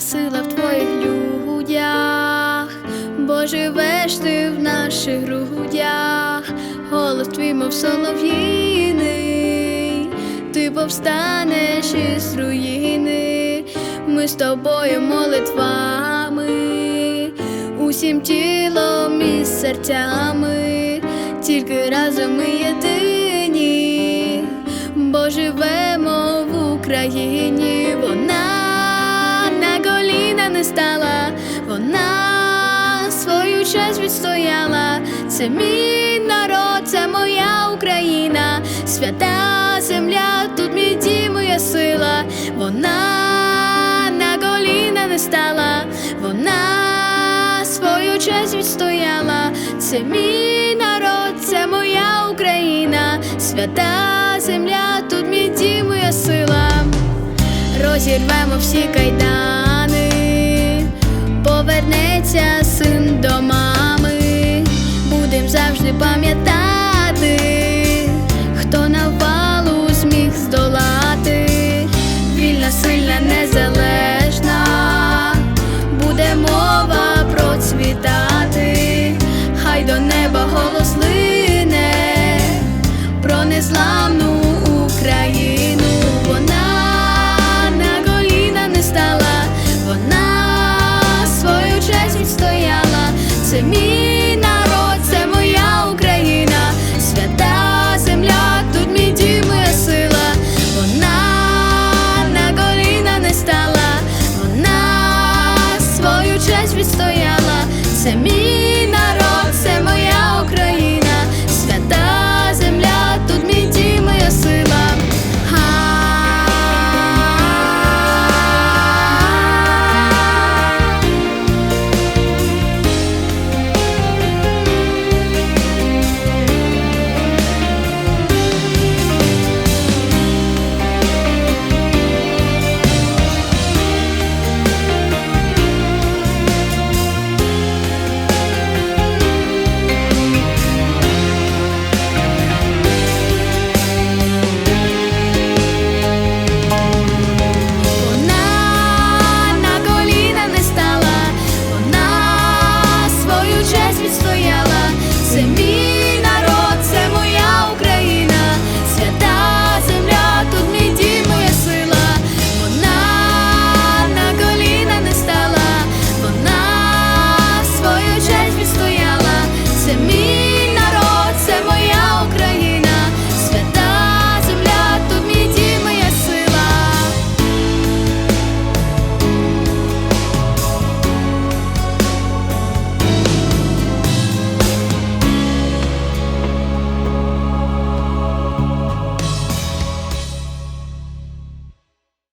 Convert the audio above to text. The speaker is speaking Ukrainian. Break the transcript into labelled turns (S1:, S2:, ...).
S1: сила в твоїх людях, бо живеш ти в наших грудях, голос твій, мов солов'їний, ти повстанеш із руїни, ми з тобою молитвами, усім тілом і серцями, тільки разом ми єдині, бо живемо в Україні, не стала, вона свою честь відстояла. Це мій народ, це моя Україна, свята земля, тут мій дім, моя сила, вона на коліна не стала, вона свою честь відстояла. Це мій народ, це моя Україна, свята земля, тут мій дім, моя сила. Розірвемо всі кайдани, se.